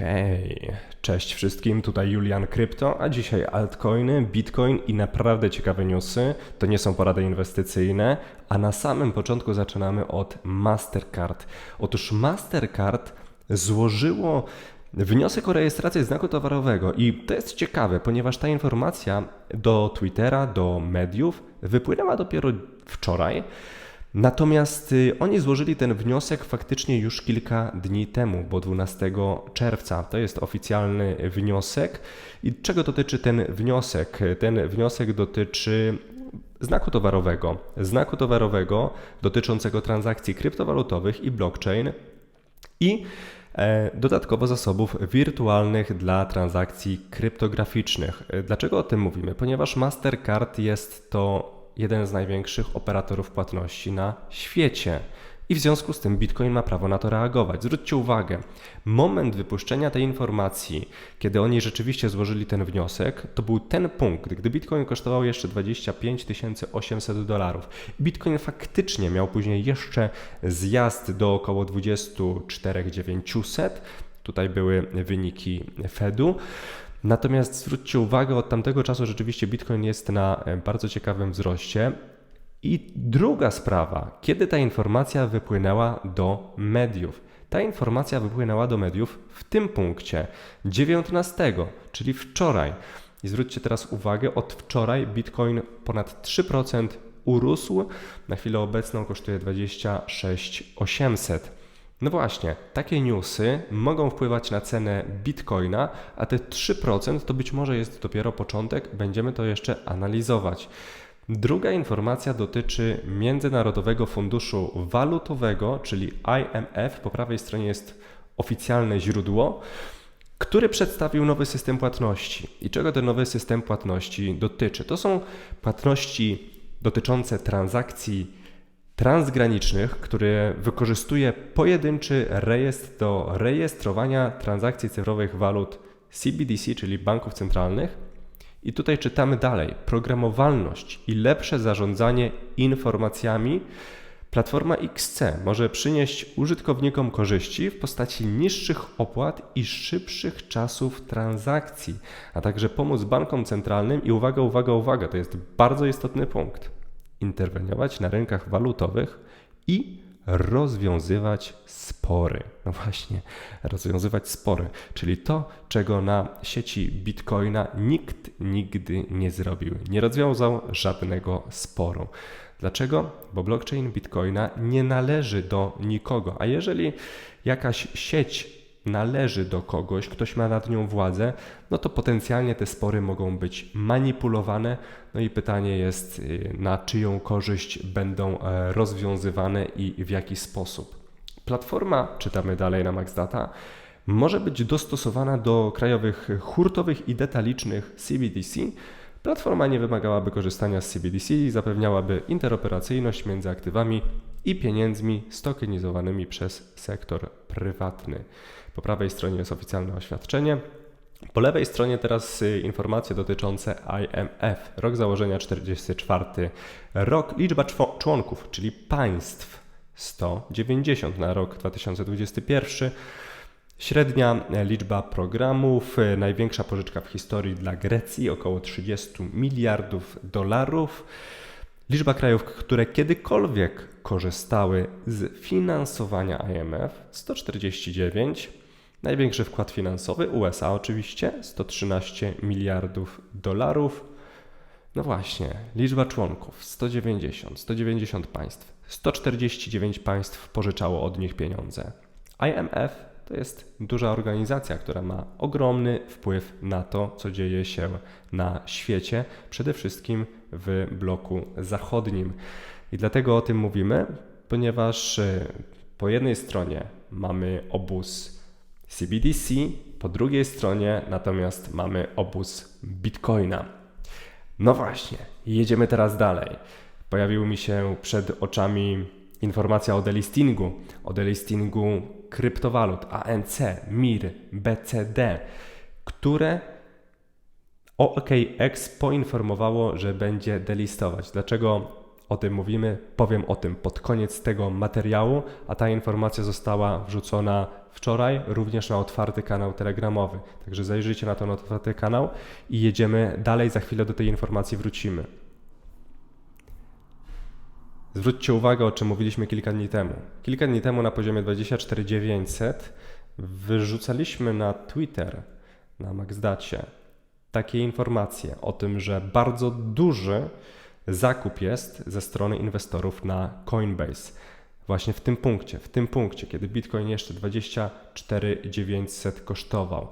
Okej, cześć wszystkim, tutaj Julian Krypto, a dzisiaj altcoiny, bitcoin i naprawdę ciekawe newsy. To nie są porady inwestycyjne, a na samym początku zaczynamy od Mastercard. Otóż Mastercard złożyło wniosek o rejestrację znaku towarowego i to jest ciekawe, ponieważ ta informacja do Twittera, do mediów wypłynęła dopiero wczoraj. Natomiast y, oni złożyli ten wniosek faktycznie już kilka dni temu, bo 12 czerwca. To jest oficjalny wniosek. I czego dotyczy ten wniosek? Ten wniosek dotyczy znaku towarowego. Znaku towarowego dotyczącego transakcji kryptowalutowych i blockchain i e, dodatkowo zasobów wirtualnych dla transakcji kryptograficznych. Dlaczego o tym mówimy? Ponieważ Mastercard jest to jeden z największych operatorów płatności na świecie. I w związku z tym Bitcoin ma prawo na to reagować. Zwróćcie uwagę, moment wypuszczenia tej informacji, kiedy oni rzeczywiście złożyli ten wniosek, to był ten punkt, gdy Bitcoin kosztował jeszcze 25 800 dolarów. Bitcoin faktycznie miał później jeszcze zjazd do około 24 900. Tutaj były wyniki Fedu. Natomiast zwróćcie uwagę, od tamtego czasu rzeczywiście Bitcoin jest na e, bardzo ciekawym wzroście. I druga sprawa, kiedy ta informacja wypłynęła do mediów? Ta informacja wypłynęła do mediów w tym punkcie 19, czyli wczoraj. I zwróćcie teraz uwagę, od wczoraj Bitcoin ponad 3% urósł. Na chwilę obecną kosztuje 26 800. No właśnie, takie newsy mogą wpływać na cenę bitcoina, a te 3% to być może jest dopiero początek, będziemy to jeszcze analizować. Druga informacja dotyczy Międzynarodowego Funduszu Walutowego, czyli IMF. Po prawej stronie jest oficjalne źródło, który przedstawił nowy system płatności. I czego ten nowy system płatności dotyczy? To są płatności dotyczące transakcji transgranicznych, który wykorzystuje pojedynczy rejestr do rejestrowania transakcji cyfrowych walut CBDC, czyli banków centralnych. I tutaj czytamy dalej: programowalność i lepsze zarządzanie informacjami. Platforma XC może przynieść użytkownikom korzyści w postaci niższych opłat i szybszych czasów transakcji, a także pomóc bankom centralnym i uwaga, uwaga, uwaga, to jest bardzo istotny punkt interweniować na rynkach walutowych i rozwiązywać spory. No właśnie, rozwiązywać spory, czyli to, czego na sieci Bitcoina nikt nigdy nie zrobił. Nie rozwiązał żadnego sporu. Dlaczego? Bo blockchain Bitcoina nie należy do nikogo, a jeżeli jakaś sieć należy do kogoś, ktoś ma nad nią władzę, no to potencjalnie te spory mogą być manipulowane. No i pytanie jest, y, na czyją korzyść będą e, rozwiązywane i w jaki sposób. Platforma, czytamy dalej na MaxData, może być dostosowana do krajowych hurtowych i detalicznych CBDC. Platforma nie wymagałaby korzystania z CBDC i zapewniałaby interoperacyjność między aktywami i pieniędzmi stokenizowanymi przez sektor prywatny. Po prawej stronie jest oficjalne oświadczenie. Po lewej stronie teraz y, informacje dotyczące IMF. Rok założenia 44 rok, liczba członków, czyli państw 190 na rok 2021. Średnia liczba programów, największa pożyczka w historii dla Grecji około 30 miliardów dolarów. Liczba krajów, które kiedykolwiek korzystały z finansowania IMF 149. Największy wkład finansowy USA oczywiście 113 miliardów dolarów. No właśnie, liczba członków 190, 190 państw. 149 państw pożyczało od nich pieniądze. IMF to jest duża organizacja, która ma ogromny wpływ na to, co dzieje się na świecie, przede wszystkim w bloku zachodnim. I dlatego o tym mówimy, ponieważ e, po jednej stronie mamy obóz CBDC, po drugiej stronie natomiast mamy obóz Bitcoina. No właśnie, jedziemy teraz dalej. Pojawił mi się przed oczami informacja o delistingu, o delistingu kryptowalut ANC, MIR, BCD, które OKX poinformowało, że będzie delistować. Dlaczego o tym mówimy, powiem o tym pod koniec tego materiału, a ta informacja została wrzucona wczoraj również na otwarty kanał telegramowy. Także zajrzyjcie na ten otwarty kanał i jedziemy dalej, za chwilę do tej informacji wrócimy. Zwróćcie uwagę, o czym mówiliśmy kilka dni temu. Kilka dni temu na poziomie 24900 wyrzucaliśmy na Twitter, na Maxdacie, takie informacje o tym, że bardzo duży zakup jest ze strony inwestorów na Coinbase. Właśnie w tym punkcie, w tym punkcie, kiedy Bitcoin jeszcze 24900 kosztował.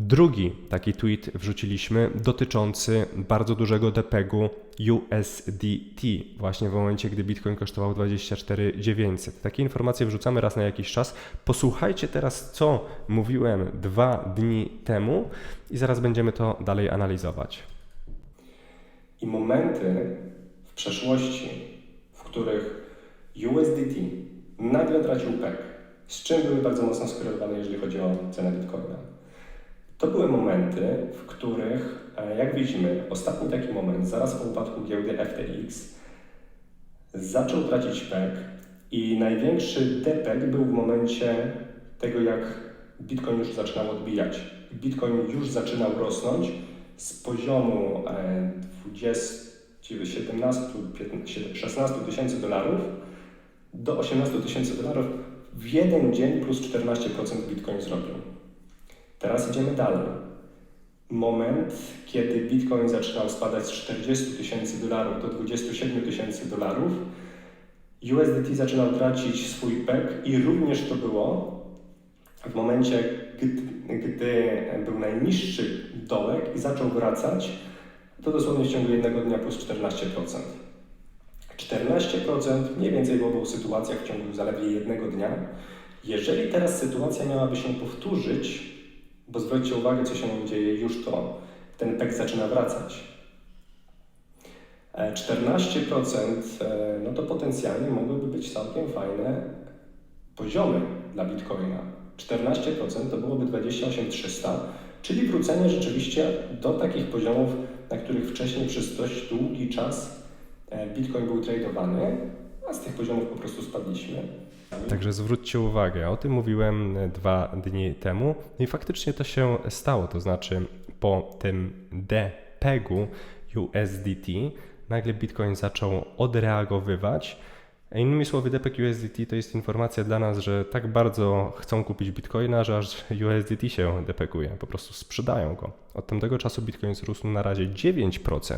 Drugi taki tweet wrzuciliśmy dotyczący bardzo dużego depegu USDT, właśnie w momencie, gdy Bitcoin kosztował 24900. Takie informacje wrzucamy raz na jakiś czas. Posłuchajcie teraz, co mówiłem dwa dni temu, i zaraz będziemy to dalej analizować. I momenty w przeszłości, w których USDT nagle tracił pek, z czym były bardzo mocno skorelowane, jeżeli chodzi o cenę Bitcoina. To były momenty, w których, e, jak widzimy, ostatni taki moment, zaraz po upadku giełdy FTX, zaczął tracić pek i największy depek był w momencie tego, jak Bitcoin już zaczynał odbijać. Bitcoin już zaczynał rosnąć z poziomu e, 20, 17, 15, 16 tysięcy dolarów do 18 tysięcy dolarów w jeden dzień plus 14% Bitcoin zrobił. Teraz idziemy dalej. Moment, kiedy Bitcoin zaczynał spadać z 40 tysięcy dolarów do 27 tysięcy dolarów, USDT zaczynał tracić swój pek i również to było w momencie, gdy, gdy był najniższy dołek i zaczął wracać, to dosłownie w ciągu jednego dnia plus 14%. 14% mniej więcej w obu sytuacjach w ciągu zaledwie jednego dnia. Jeżeli teraz sytuacja miałaby się powtórzyć, bo zwróćcie uwagę, co się dzieje już to, ten pek zaczyna wracać. E, 14% e, no to potencjalnie mogłyby być całkiem fajne poziomy dla Bitcoina. 14% to byłoby 28300, czyli wrócenie rzeczywiście do takich poziomów, na których wcześniej przez dość długi czas e, Bitcoin był tradowany, a z tych poziomów po prostu spadliśmy. Także zwróćcie uwagę, o tym mówiłem e, dwa dni temu no i faktycznie to się stało, to znaczy po tym DPEG-u USDT nagle Bitcoin zaczął odreagowywać. Innymi słowy, DPEG USDT to jest informacja dla nas, że tak bardzo chcą kupić Bitcoina, że aż USDT się depeguje, po prostu sprzedają go. Od tamtego czasu Bitcoin wzrósł na razie 9%.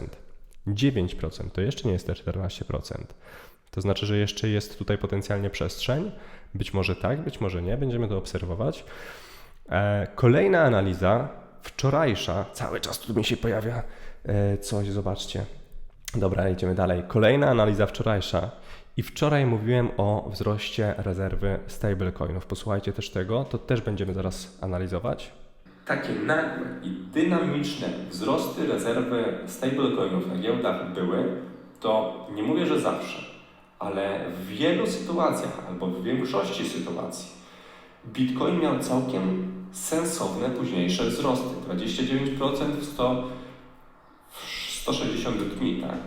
9% to jeszcze nie jest te 14%. To znaczy, że jeszcze jest tutaj potencjalnie przestrzeń. Być może tak, być może nie, będziemy to obserwować. E, Kolejna analiza, wczorajsza, cały czas tu mi się pojawia e, coś, zobaczcie. Dobra, idziemy dalej. Kolejna analiza wczorajsza. I wczoraj mówiłem o wzroście rezerwy stablecoinów. Posłuchajcie też tego, to też będziemy zaraz analizować. Takie nagłe i dynamiczne wzrosty rezerwy stablecoinów na giełdach były, to nie mówię, że zawsze, ale w wielu sytuacjach albo w większości sytuacji Bitcoin miał całkiem sensowne późniejsze wzrosty. 29% w 100, w 160 dni, tak?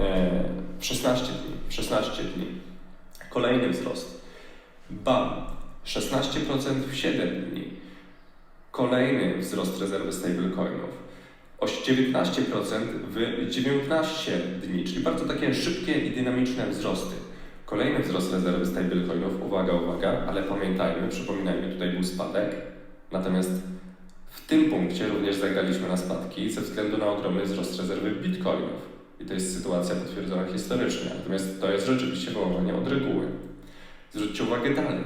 E, w 16 dni. W 16 dni. Kolejny wzrost. Bam! 16% w 7 dni. Kolejny wzrost rezerwy stablecoinów. O 19% w 19 dni, czyli bardzo takie szybkie i dynamiczne wzrosty. Kolejny wzrost rezerwy stablecoinów, uwaga, uwaga, ale pamiętajmy, przypominajmy, tutaj był spadek, natomiast w tym punkcie również zagraliśmy na spadki ze względu na ogromny wzrost rezerwy bitcoinów. I to jest sytuacja potwierdzona historycznie, natomiast to jest rzeczywiście wyłamanie od reguły. Zwróćcie uwagę dalej.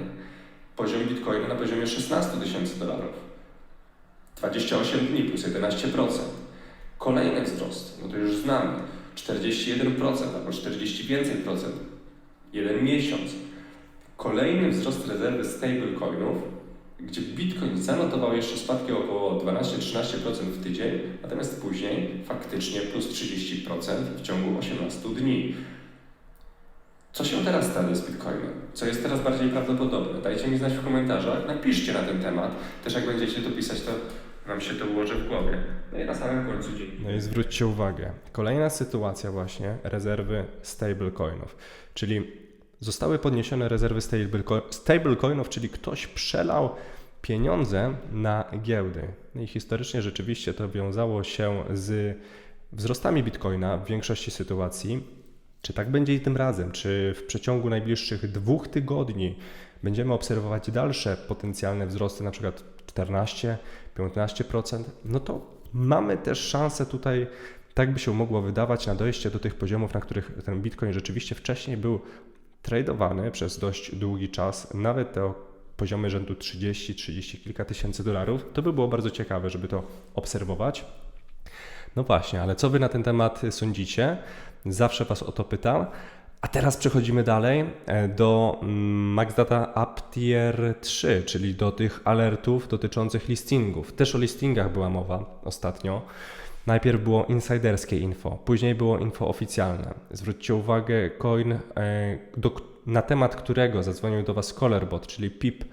Poziom bitcoina na poziomie 16 tysięcy dolarów. 28 dni plus 11%. Kolejny wzrost, no to już znamy, 41% albo 40 więcej procent. Jeden miesiąc. Kolejny wzrost rezerwy stablecoinów, gdzie Bitcoin zanotował jeszcze spadki około 12-13% w tydzień, natomiast później faktycznie plus 30% w ciągu 18 dni. Co się teraz stanie z Bitcoinem? Co jest teraz bardziej prawdopodobne? Dajcie mi znać w komentarzach, napiszcie na ten temat. Też jak będziecie to pisać, to nam się to ułoży w głowie. No i na samym końcu dzięki. No i zwróćcie uwagę, kolejna sytuacja właśnie rezerwy stablecoinów, czyli zostały podniesione rezerwy stableco- stablecoinów, czyli ktoś przelał pieniądze na giełdy. No i historycznie rzeczywiście to wiązało się z wzrostami bitcoina w większości sytuacji. Czy tak będzie i tym razem? Czy w przeciągu najbliższych dwóch tygodni będziemy obserwować dalsze potencjalne wzrosty, na przykład 14-15%? No to mamy też szansę tutaj, tak by się mogło wydawać, na dojście do tych poziomów, na których ten bitcoin rzeczywiście wcześniej był tradowany przez dość długi czas, nawet te poziomy rzędu 30, 30 kilka tysięcy dolarów. To by było bardzo ciekawe, żeby to obserwować. No właśnie, ale co Wy na ten temat sądzicie? Zawsze Was o to pytam. A teraz przechodzimy dalej e, do mm, MaxData Up Tier 3, czyli do tych alertów dotyczących listingów. Też o listingach była mowa ostatnio. Najpierw było insiderskie info, później było info oficjalne. Zwróćcie uwagę, coin, e, do, na temat którego zadzwonił do Was Colorbot, czyli PIP,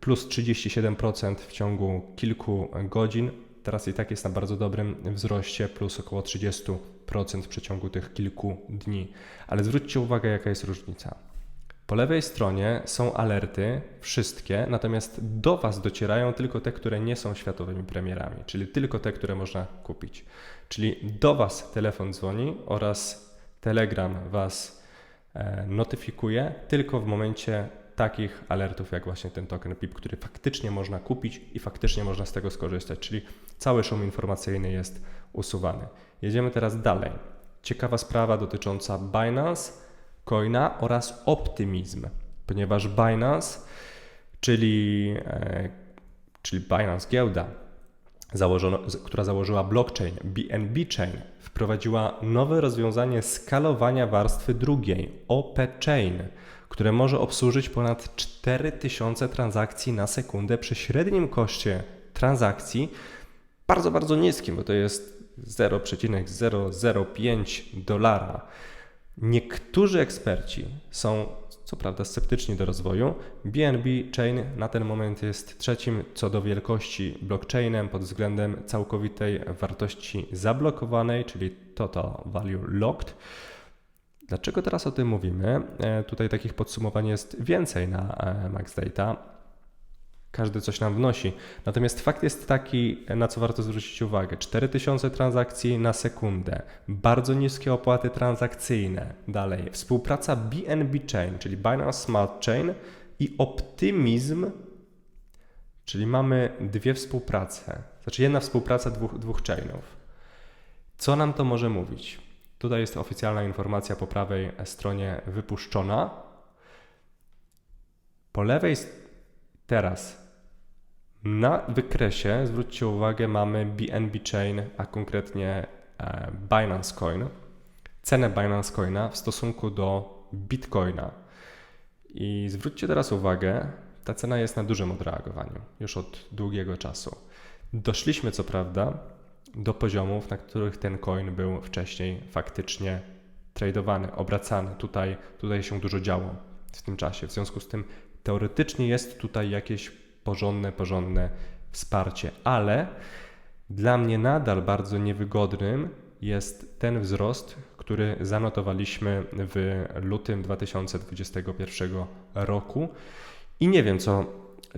plus 37% w ciągu kilku godzin. Teraz i tak jest na bardzo dobrym wzroście, plus około 30% w przeciągu tych kilku dni. Ale zwróćcie uwagę, jaka jest różnica. Po lewej stronie są alerty, wszystkie, natomiast do Was docierają tylko te, które nie są światowymi premierami, czyli tylko te, które można kupić. Czyli do Was telefon dzwoni oraz Telegram Was e, notyfikuje tylko w momencie takich alertów, jak właśnie ten token PIP, który faktycznie można kupić i faktycznie można z tego skorzystać, czyli cały szum informacyjny jest usuwany. Jedziemy teraz dalej. Ciekawa sprawa dotycząca Binance, Coina oraz Optimism, ponieważ Binance, czyli, e, czyli Binance giełda, założono, która założyła blockchain BNB Chain, wprowadziła nowe rozwiązanie skalowania warstwy drugiej, OP Chain, które może obsłużyć ponad 4000 transakcji na sekundę przy średnim koszcie transakcji bardzo, bardzo niskim, bo to jest 0,005 dolara. Niektórzy eksperci są, co prawda, sceptyczni do rozwoju. BNB Chain na ten moment jest trzecim co do wielkości blockchainem pod względem całkowitej wartości zablokowanej, czyli Total Value Locked. Dlaczego teraz o tym mówimy? E, Tutaj takich podsumowań jest więcej na e, Max Data. Każdy coś nam wnosi. Natomiast fakt jest taki, na co warto zwrócić uwagę: 4000 transakcji na sekundę, bardzo niskie opłaty transakcyjne. Dalej, współpraca BNB Chain, czyli Binance Smart Chain i Optimism, czyli mamy dwie współprace. Znaczy jedna współpraca dwóch, dwóch chainów. Co nam to może mówić? Tutaj jest oficjalna informacja po prawej stronie wypuszczona. Po lewej teraz na wykresie, zwróćcie uwagę, mamy BNB Chain, a konkretnie e, Binance Coin. Cenę Binance Coina w stosunku do Bitcoina. I zwróćcie teraz uwagę, ta cena jest na dużym odreagowaniu już od długiego czasu. Doszliśmy co prawda do poziomów, na których ten coin był wcześniej faktycznie tradowany, obracany. Tutaj, tutaj się dużo działo w tym czasie. W związku z tym teoretycznie jest tutaj jakieś porządne, porządne wsparcie, ale dla mnie nadal bardzo niewygodnym jest ten wzrost, który zanotowaliśmy w lutym 2021 roku. I nie wiem, co,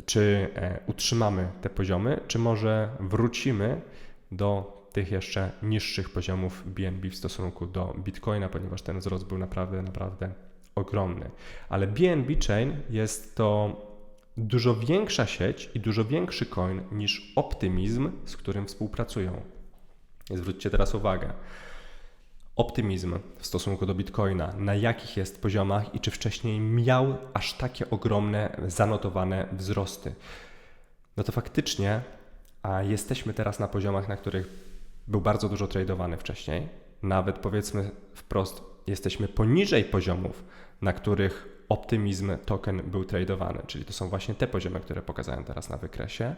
czy e, utrzymamy te poziomy, czy może wrócimy do tych jeszcze niższych poziomów BNB w stosunku do Bitcoina, ponieważ ten wzrost był naprawdę, naprawdę ogromny. Ale BNB Chain jest to dużo większa sieć i dużo większy coin niż Optimism, z którym współpracują. Zwróćcie teraz uwagę. Optymizm w stosunku do Bitcoina, na jakich jest poziomach i czy wcześniej miał aż takie ogromne, zanotowane wzrosty. No to faktycznie a jesteśmy teraz na poziomach, na których był bardzo dużo tradowany wcześniej. Nawet powiedzmy wprost, jesteśmy poniżej poziomów, na których optymizm token był tradowany, czyli to są właśnie te poziomy, które pokazałem teraz na wykresie.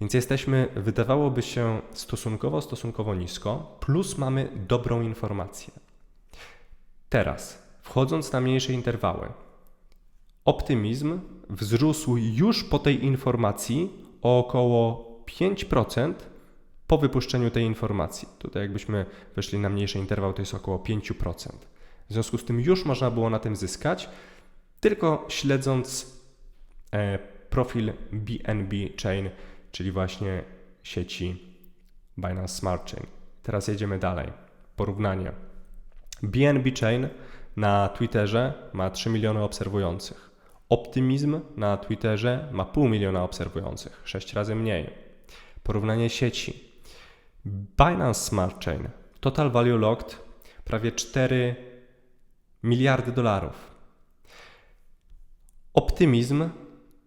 Więc jesteśmy, wydawałoby się, stosunkowo, stosunkowo nisko, plus mamy dobrą informację. Teraz, wchodząc na mniejsze interwały, optymizm wzrósł już po tej informacji o około 5% po wypuszczeniu tej informacji. Tutaj jakbyśmy weszli na mniejszy interwał, to jest około 5%. W związku z tym już można było na tym zyskać, tylko śledząc e, profil BNB Chain, czyli właśnie sieci Binance Smart Chain. Teraz jedziemy dalej. Porównanie. BNB Chain na Twitterze ma 3 miliony obserwujących. Optymizm na Twitterze ma pół miliona obserwujących, 6 razy mniej. Porównanie sieci. Binance Smart Chain, Total Value Locked prawie 4 miliardy dolarów. Optymizm,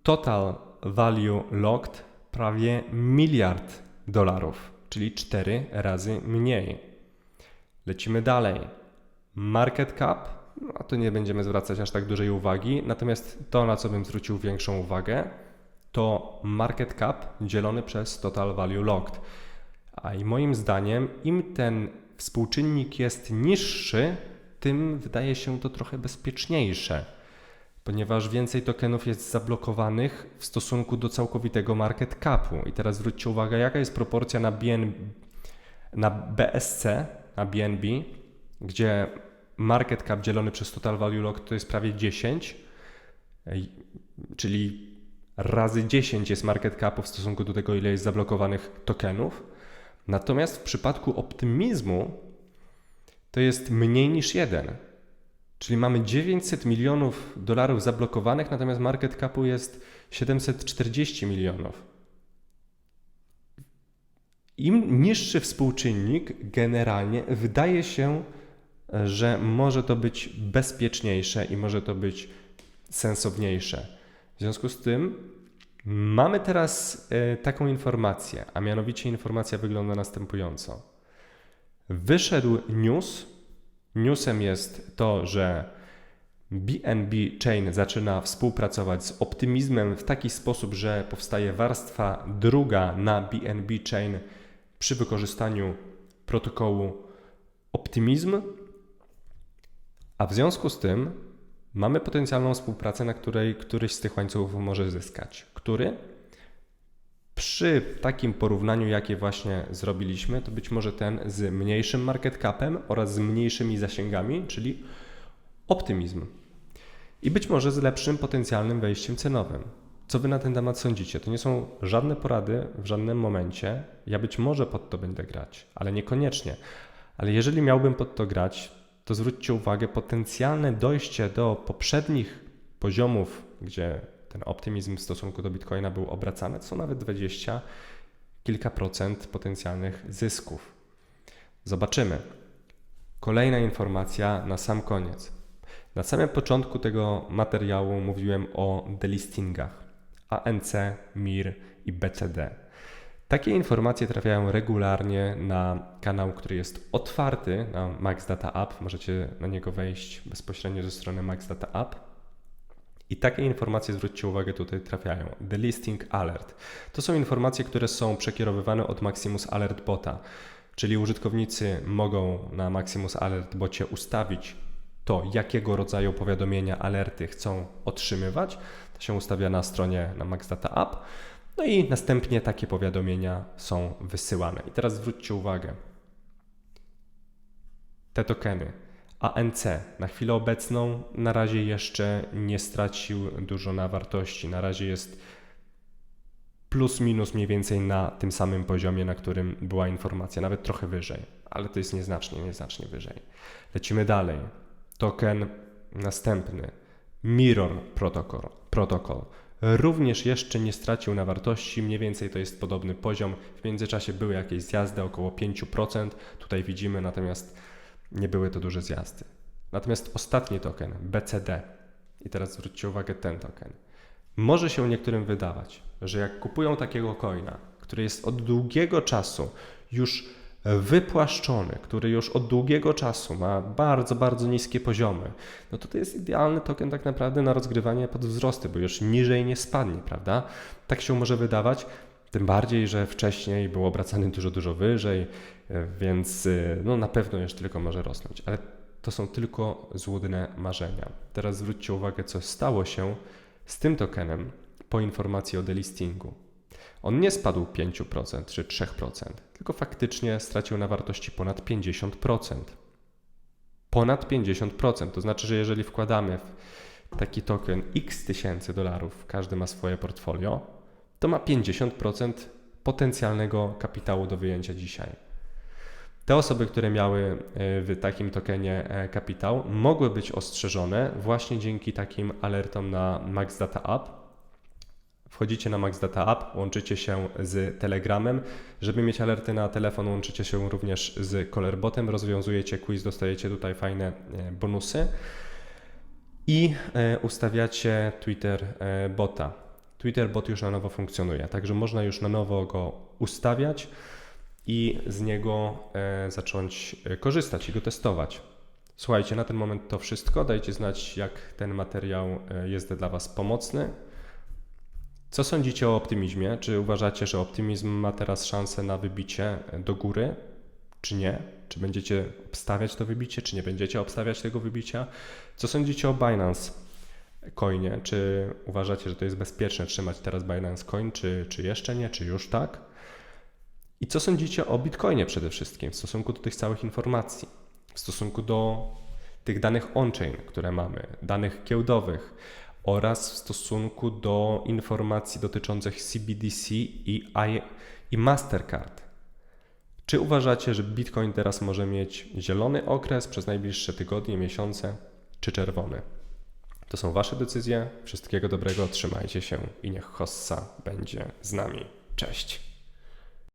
Total Value Locked prawie miliard dolarów, czyli 4 razy mniej. Lecimy dalej. Market cap, no to nie będziemy zwracać aż tak dużej uwagi, natomiast to, na co bym zwrócił większą uwagę, to market cap dzielony przez total value locked. A i moim zdaniem, im ten współczynnik jest niższy, tym wydaje się to trochę bezpieczniejsze, ponieważ więcej tokenów jest zablokowanych w stosunku do całkowitego market capu. I teraz zwróćcie uwagę, jaka jest proporcja na, BN, na BSC, na BNB, gdzie market cap dzielony przez total value locked to jest prawie 10, ej, czyli razy 10 jest market capu w stosunku do tego, ile jest zablokowanych tokenów. Natomiast w przypadku optymizmu to jest mniej niż 1. Czyli mamy 900 milionów dolarów zablokowanych, natomiast market capu jest 740 milionów. Im niższy współczynnik, generalnie wydaje się, że może to być bezpieczniejsze i może to być sensowniejsze. W związku z tym mamy teraz e, taką informację, a mianowicie informacja wygląda następująco. Wyszedł news. Newsem jest to, że BNB Chain zaczyna współpracować z optymizmem w taki sposób, że powstaje warstwa druga na BNB Chain przy wykorzystaniu protokołu Optymizm. A w związku z tym mamy potencjalną współpracę, na której któryś z tych łańcuchów może zyskać. Który? Przy takim porównaniu, jakie właśnie zrobiliśmy, to być może ten z mniejszym market capem oraz z mniejszymi zasięgami, czyli optymizm. I być może z lepszym potencjalnym wejściem cenowym. Co wy na ten temat sądzicie? To nie są żadne porady w żadnym momencie. Ja być może pod to będę grać, ale niekoniecznie. Ale jeżeli miałbym pod to grać, to zwróćcie uwagę, potencjalne dojście do poprzednich poziomów, gdzie ten optymizm w stosunku do Bitcoina był obracany, to są nawet 20, kilka procent potencjalnych zysków. Zobaczymy. Kolejna informacja na sam koniec. Na samym początku tego materiału mówiłem o delistingach ANC, MIR i BCD. Takie informacje trafiają regularnie na kanał, który jest otwarty na Max Data App. Możecie na niego wejść bezpośrednio ze strony Max Data App. I takie informacje, zwróćcie uwagę, tutaj trafiają. The Listing Alert. To są informacje, które są przekierowywane od Maximus Alert Bota, czyli użytkownicy mogą na Maximus Alert Bocie ustawić to, jakiego rodzaju powiadomienia, alerty chcą otrzymywać. To się ustawia na stronie na Max Data App. No i następnie takie powiadomienia są wysyłane. I teraz zwróćcie uwagę. Te tokeny ANC na chwilę obecną na razie jeszcze nie stracił dużo na wartości. Na razie jest plus minus mniej więcej na tym samym poziomie, na którym była informacja, nawet trochę wyżej, ale to jest nieznacznie, nieznacznie wyżej. Lecimy dalej. Token następny. Mirror Protocol. Protocol również jeszcze nie stracił na wartości, mniej więcej to jest podobny poziom. W międzyczasie były jakieś zjazdy około 5%, tutaj widzimy, natomiast nie były to duże zjazdy. Natomiast ostatni token, BCD, i teraz zwróćcie uwagę ten token. Może się niektórym wydawać, że jak kupują takiego coina, który jest od długiego czasu już wypłaszczony, który już od długiego czasu ma bardzo, bardzo niskie poziomy, no to to jest idealny token tak naprawdę na rozgrywanie pod wzrosty, bo już niżej nie spadnie, prawda? Tak się może wydawać, tym bardziej, że wcześniej był obracany dużo, dużo wyżej, więc no na pewno jeszcze tylko może rosnąć, ale to są tylko złudne marzenia. Teraz zwróćcie uwagę, co stało się z tym tokenem po informacji o delistingu. On nie spadł 5% czy 3%, tylko faktycznie stracił na wartości ponad 50%. Ponad 50%. To znaczy, że jeżeli wkładamy w taki token x tysięcy dolarów, każdy ma swoje portfolio, to ma 50% potencjalnego kapitału do wyjęcia dzisiaj. Te osoby, które miały e, w takim tokenie e, kapitał, mogły być ostrzeżone właśnie dzięki takim alertom na Max Data App. Wchodzicie na Max Data App, łączycie się z Telegramem. Żeby mieć alerty na telefon, łączycie się również z Colorbotem, rozwiązujecie quiz, dostajecie tutaj fajne e, bonusy i e, ustawiacie Twitter e, bota. Twitter bot już na nowo funkcjonuje, także można już na nowo go ustawiać i z niego zacząć korzystać i go testować. Słuchajcie, na ten moment to wszystko. Dajcie znać, jak ten materiał jest dla Was pomocny. Co sądzicie o optymizmie? Czy uważacie, że optymizm ma teraz szansę na wybicie e, do góry, czy nie? Czy będziecie obstawiać to wybicie, czy nie będziecie obstawiać tego wybicia? Co sądzicie o Binance Coinie? Czy uważacie, że to jest bezpieczne trzymać teraz Binance Coin, czy, czy jeszcze nie, czy już tak? I co sądzicie o Bitcoinie przede wszystkim w stosunku do tych całych informacji, w stosunku do tych danych on-chain, które mamy, danych giełdowych oraz w stosunku do informacji dotyczących CBDC i, I, i Mastercard? Czy uważacie, że Bitcoin teraz może mieć zielony okres przez najbliższe tygodnie, miesiące, czy czerwony? To są Wasze decyzje. Wszystkiego dobrego, trzymajcie się i niech Hossa będzie z nami. Cześć.